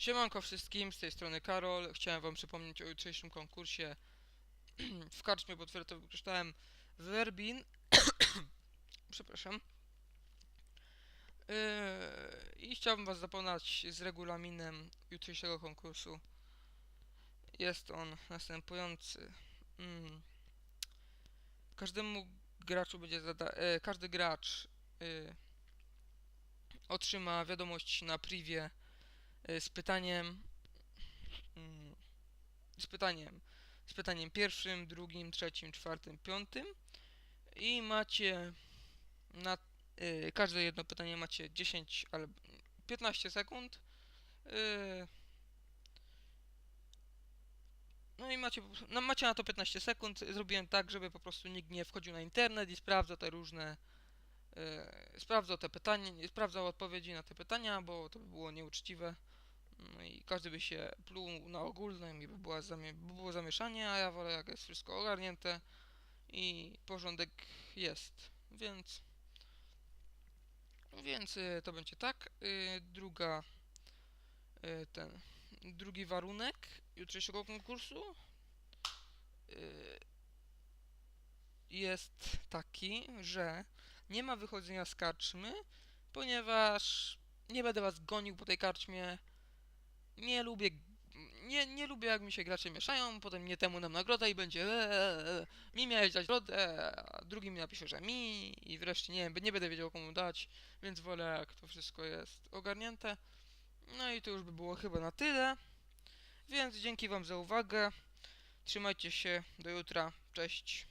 Siemanko wszystkim, z tej strony Karol. Chciałem wam przypomnieć o jutrzejszym konkursie w karczmie, to wykorzystałem Werbin. Przepraszam. Yy, I chciałbym was zapoznać z regulaminem jutrzejszego konkursu. Jest on następujący. Mm. Każdemu graczu będzie zada... E, każdy gracz y, otrzyma wiadomość na privie z pytaniem mm, z pytaniem z pytaniem pierwszym, drugim, trzecim, czwartym, piątym i macie na y, każde jedno pytanie macie 10 albo 15 sekund y, no i macie, no macie na to 15 sekund. Zrobiłem tak, żeby po prostu nikt nie wchodził na internet i sprawdzał te różne. Yy, sprawdzał te pytania, sprawdzał odpowiedzi na te pytania, bo to by było nieuczciwe. No i każdy by się pluł na ogólnym i by, by było zamieszanie, a ja wolę jak jest wszystko ogarnięte i porządek jest. Więc. Więc yy, to będzie tak. Yy, druga. Yy, ten. Drugi warunek jutrzejszego konkursu yy, jest taki, że nie ma wychodzenia z karczmy, ponieważ nie będę was gonił po tej karczmie. Nie lubię. Nie, nie lubię jak mi się gracze mieszają, potem nie temu nam nagroda i będzie eee, mi miałeś dać nagrodę, a drugi mi napisze, że mi i wreszcie nie, nie będę wiedział komu dać, więc wolę jak to wszystko jest ogarnięte. No i to już by było chyba na tyle. Więc dzięki wam za uwagę. Trzymajcie się, do jutra. Cześć.